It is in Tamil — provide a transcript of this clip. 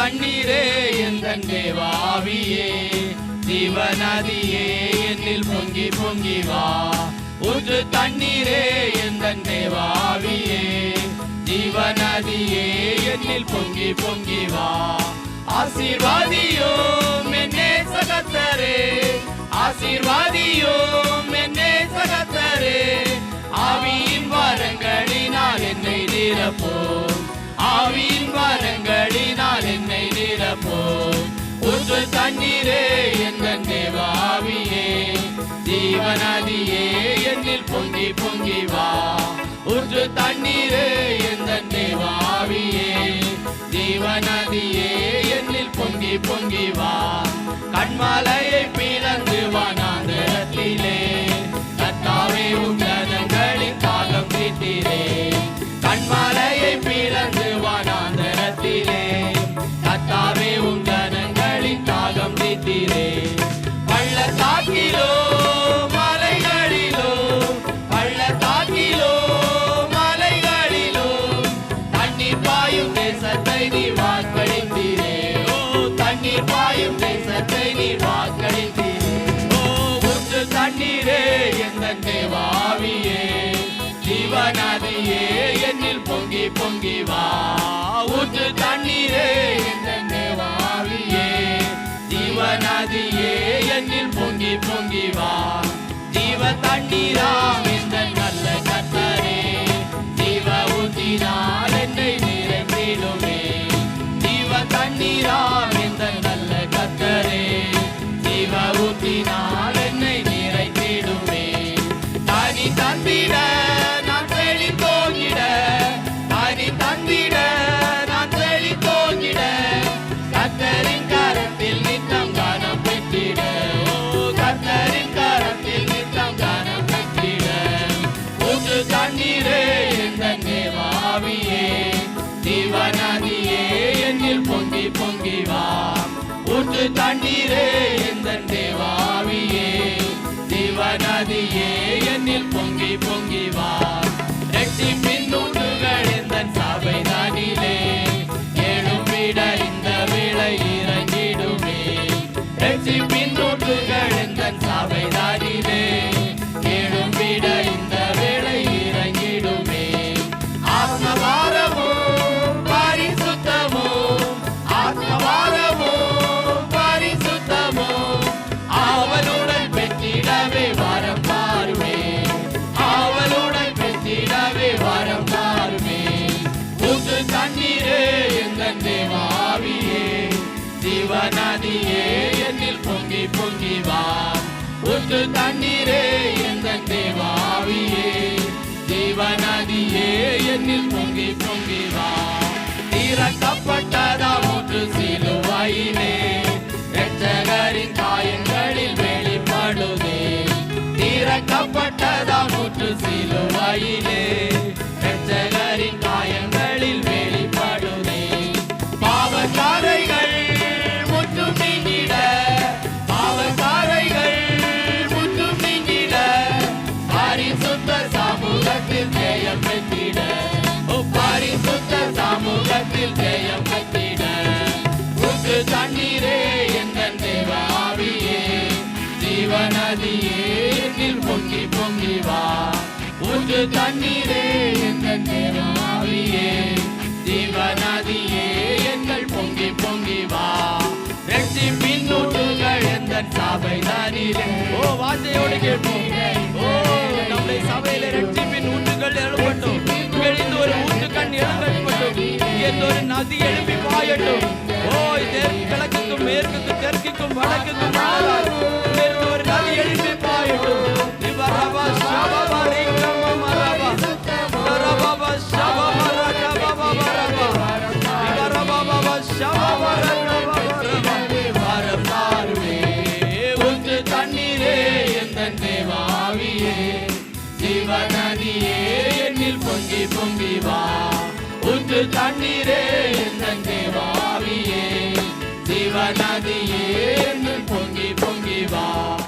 தண்ணீரே எந்த தேவாவியே? சிவநதியே என்னில் பொங்கி பொங்கி வா. உது தண்ணீரே எந்த தேவாவியே? சிவநதியே என்னில் பொங்கி பொங்கி வா. ஆசீர்வாதியோ மென்னே சகத்தரே. ஆசீர்வாதியோ ஜீவநதியே என்னில் பொங்கி பொங்கி வா. உர்ஜு தண்ணீரே எந்த தேவாவியே ஜீவநதியே என்னில் பொங்கி பொங்கி வா. கண்மலை தண்ணீர் பாயும் தேசத்தை நீ வாக்களித்தீர். ஓ ஊற்று தண்ணீரே எந்த தேவாவியே. ஜீவநதியே என்னில் பொங்கி பொங்கி வா. ஊற்று தண்ணீரே எந்த தேவாவியே. ஜீவநதியே என்னில் பொங்கி பொங்கி வா. ஜீவ தண்ணீரா இந்த நல்ல கத்தரே. ஜீவ ஊற்றினால் என்னை நிறைந்திடுமே ஜீவ தண்ணீரா தந்திட நான் செழி போகிட தனி தந்திட நான் செழி போகிட கத்தரின் கரத்தில் நித்தம் கானம் பெற்றிட. ஓ கத்தரின் கரத்தில் நித்தம் கானம் பெற்றிட. ஊற்று தண்ணீரே எந்த தேவாவியே. ஜீவநதியே என்னில் பொங்கி பொங்கி வா. ஊற்று தண்ணீரே எந்த தேவாவியே. என்னில் பொங்கி பொங்கி வா. ரட்சிப்பின் நூற்றுகள் இந்த சபை தானிலே விட இந்த விளை இறங்கிடுமே. ரட்சிப்பின் நூற்றுகள் இந்த சபை ஜீவநதியே என்னில் பொங்கி பொங்கி வா. ஊற்று தண்ணீரே எந்த தேவாவியே. ஜீவநதியே என்னில் பொங்கி பொங்கி வா. திறக்கப்பட்டதா ஒன்று சிலுவாயினே இரட்சகரின் காயங்களில் வெளிப்படுதே. திறக்கப்பட்டதா ஒன்று சிலுவாயினே தண்ணீரே எந்த தேவாவியே ஜீவநதியே எங்கள் பொங்கி பொங்கி வா. ரட்சிப்பின் நூற்றுகள் எந்த சபை தானிலே. ஓ வார்த்தையோடு கேட்போம். ஓ நம்முடைய சபையில ரட்சிப்பின் ஊற்றுகள் எழுப்பட்டும். இங்கிருந்து ஒரு ஊற்று கண் எழுப்பட்டும். இங்கிருந்து ஒரு நதி எழுப்பி பாயட்டும். ஓ தெற்கு கிழக்குக்கும் மேற்குக்கும் தெற்குக்கும் வடக்குக்கும் ஒரு நதி எழுப்பி பாயட்டும். பொங்கி பொங்கி வா ஊற்று தண்ணீரே எந்த தேவாவியே ஜீவநதியே